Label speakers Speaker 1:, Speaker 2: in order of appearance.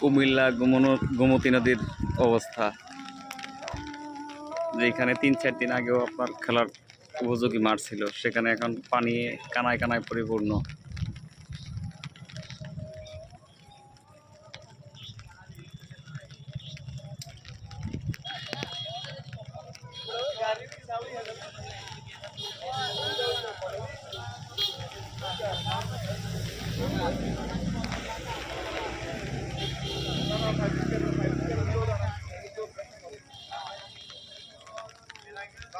Speaker 1: কুমিল্লা গোমতী নদীর অবস্থা। যেখানে তিন, চার দিন আগেও আপনার খেলার উপযোগী মাঠ ছিল। সেখানে এখন পানি কানায় কানায় পরিপূর্ণ।